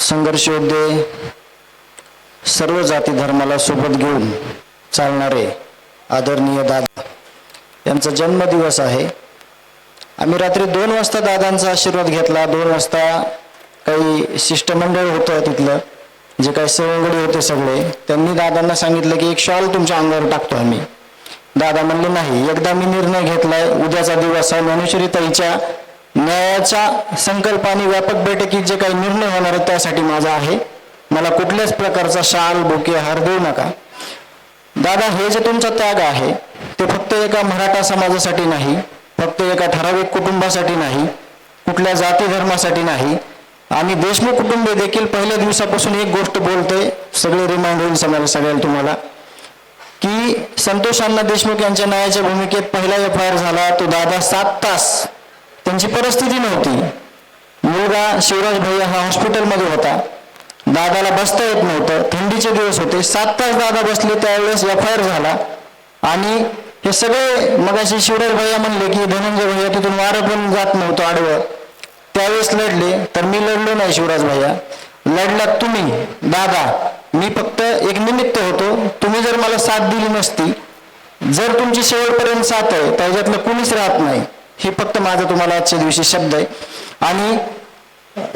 संघर्ष योद्धे सर्व जाती धर्माला सोबत घेऊन चालणारे आदरणीय दादा. यांचा जन्मदिवस आहे. आम्ही रात्री दोन वाजता दादांचा आशीर्वाद घेतला. दोन वाजता काही शिष्टमंडळ होतं तिथलं. जे काही सवंगडी होते सगळे. त्यांनी दादांना सांगितलं की एक शॉल तुमच्या अंगावर टाकतो आम्ही. दादा म्हणले नाही एकदा मी निर्णय घेतलाय. उद्याचा दिवस आहे. ज्ञानेश्वरी ताईच्या न्यायाच्या संकल्पाने व्यापक बैठकीत जे काही निर्णय होणार आहेत त्यासाठी माझा आहे. मला कुठल्याच प्रकारचा शाल बुके हार देऊ नका. दादा हे जे तुमचा त्याग आहे ते फक्त एका मराठा समाजासाठी नाही फक्त एका ठराविक कुटुंबासाठी नाही कुठल्या जाती धर्मासाठी नाही. आणि देशमुख कुटुंबे देखील पहिल्या दिवसापासून एक गोष्ट बोलते सगळे रिमाइंड होईल समजा सगळ्याला तुम्हाला की संतोष अण्णा देशमुख यांच्या न्यायाच्या भूमिकेत पहिला एफ आय आर झाला तो दादा सात तास त्यांची परिस्थिती नव्हती. मुलगा शिवराज भैया हा हॉस्पिटलमध्ये होता. दादाला बसता येत नव्हतं. थंडीचे दिवस होते. सात तास दादा बसले त्यावेळेस एफ आय आर झाला. आणि हे सगळे मगाशी शिवराज भैया म्हणले की धनंजय भैया तिथून वारं पण जात नव्हतं आडवं. त्यावेळेस लढले तर मी लढलो नाही शिवराज भैया. लढलात तुम्ही दादा. मी फक्त एक निमित्त होतो. तुम्ही जर मला साथ दिली नसती जर तुमची शेवटपर्यंत साथ आहे त्याच्यातलं कुणीच राहत नाही. हे फक्त माझा तुम्हाला आजच्या दिवशी शब्द आहे. आणि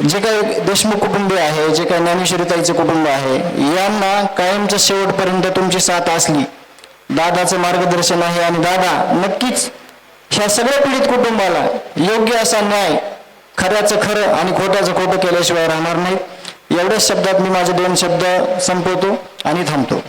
जे काही देशमुख कुटुंबीय आहे जे काही ज्ञानेश्वरीताईचे कुटुंब आहे यांना कायमच्या शेवटपर्यंत तुमची साथ असली दादाचं मार्गदर्शन आहे आणि दादा नक्कीच ह्या सगळ्या पीडित कुटुंबाला योग्य असा न्याय खऱ्याचं खरं आणि खोट्याचं खोटं केल्याशिवाय राहणार नाही. एवढ्याच शब्दात मी माझे दोन शब्द संपवतो आणि थांबतो.